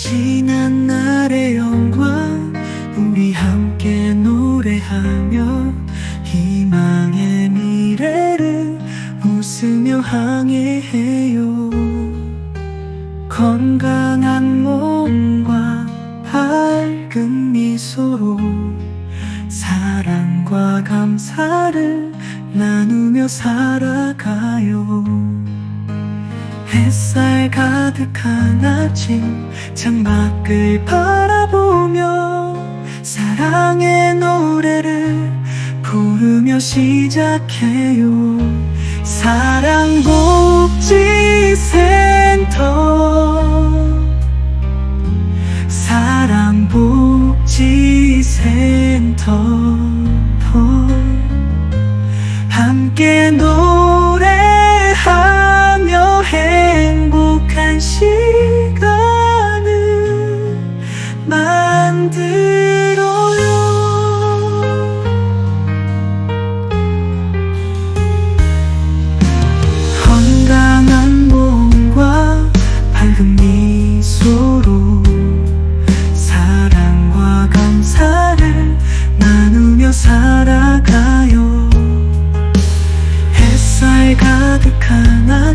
지난 날의 영광 우리 함께 노래하며 희망의 미래를 웃으며 항해해요. 건강한 몸과 밝은 미소로 사랑과 감사를 나누며 살아가요. 햇살 가득한 아침 창밖을 바라보며 사랑의 노래를 부르며 시작해요. 사랑복지센터. 사랑복지센터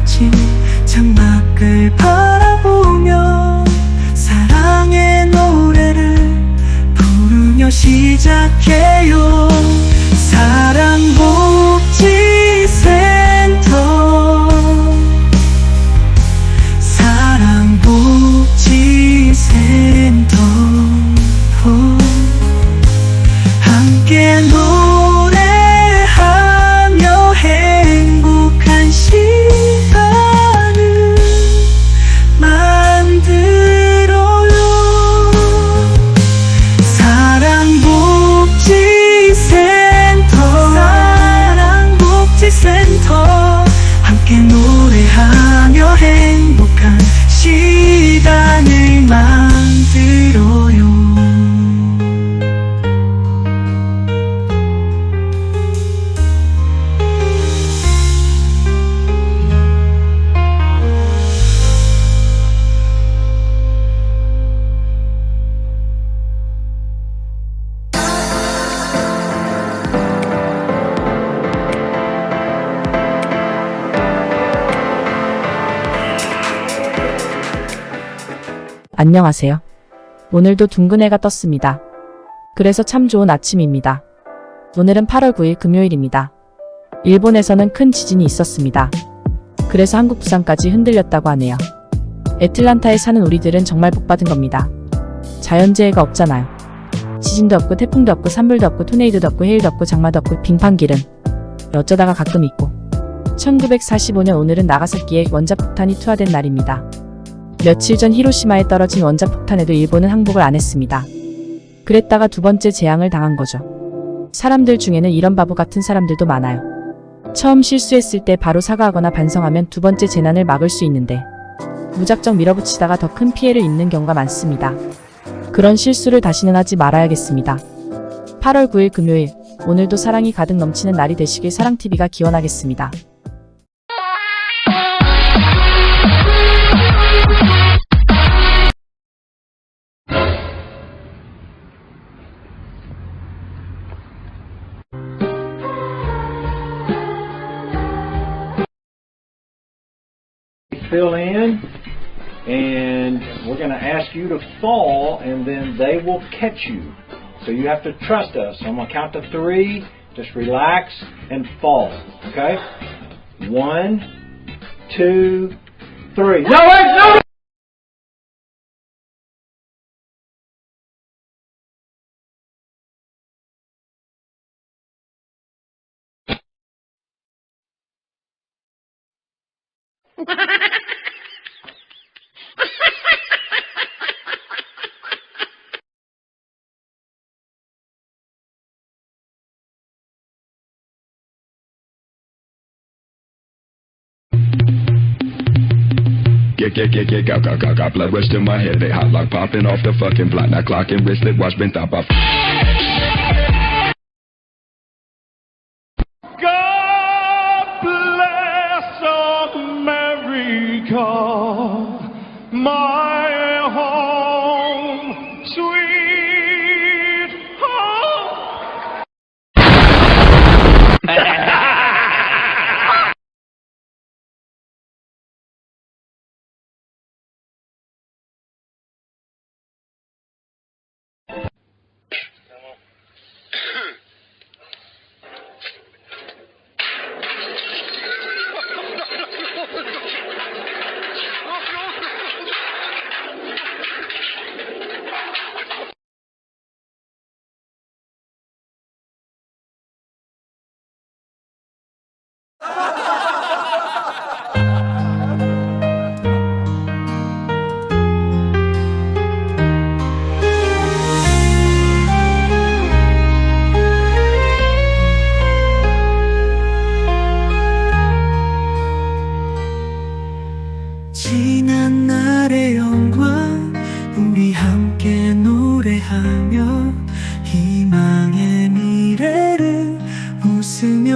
아침 창밖을 바라보며 사랑의 노래를 부르며 시작해요. 사랑복 안녕하세요. 오늘도 둥근 해가 떴습니다. 그래서 참 좋은 아침입니다. 오늘은 8월 9일 금요일입니다. 일본에서는 큰 지진이 있었습니다. 그래서 한국 부산까지 흔들렸다고 하네요. 애틀란타에 사는 우리들은 정말 복받은 겁니다. 자연재해가 없잖아요. 지진도 없고 태풍도 없고 산불도 없고 토네이도도 없고 해일도 없고 장마도 없고 빙판길은 어쩌다가 가끔 있고 1945년 오늘은 나가사키에 원자폭탄이 투하된 날입니다. 며칠 전 히로시마에 떨어진 원자폭탄에도 일본은 항복을 안 했습니다. 그랬다가 두 번째 재앙을 당한 거죠. 사람들 중에는 이런 바보 같은 사람들도 많아요. 처음 실수했을 때 바로 사과하거나 반성하면 두 번째 재난을 막을 수 있는데 무작정 밀어붙이다가 더 큰 피해를 입는 경우가 많습니다. 그런 실수를 다시는 하지 말아야겠습니다. 8월 9일 금요일 오늘도 사랑이 가득 넘치는 날이 되시길 사랑TV가 기원하겠습니다. Fill in, and we're going to ask you to fall, and then they will catch you. So you have to trust us. I'm going to count to three. Just relax and fall. Okay? One, two, three. No, wait, no! Get, get, get, get, got, got, got, got blood rush to my head. They hot lock popping off the fucking block. Now clock and wristlet watch been top off. God bless America, my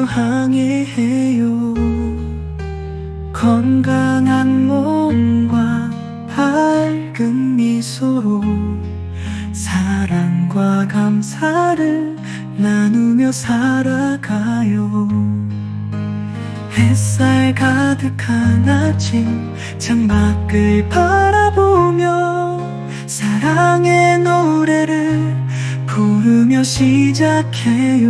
항해해요. 건강한 몸과 밝은 미소로 사랑과 감사를 나누며 살아가요. 햇살 가득한 아침 창밖을 바라보며 사랑의 노래를 부르며 시작해요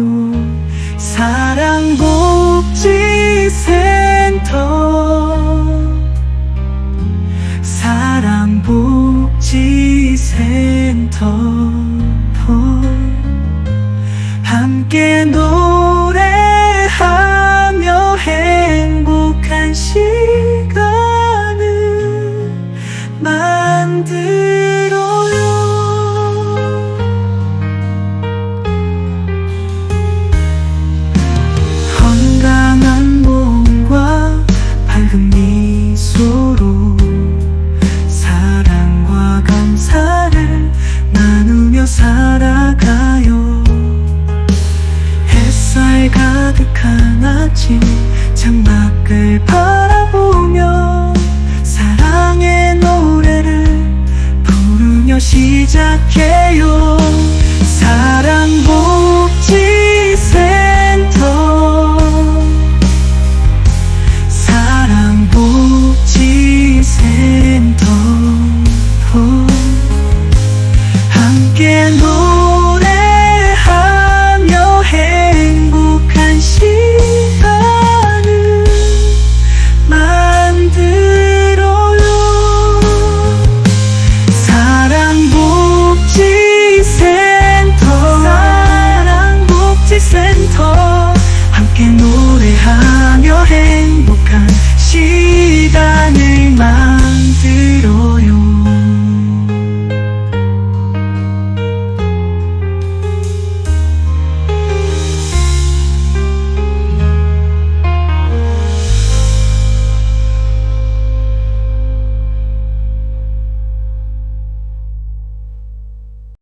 사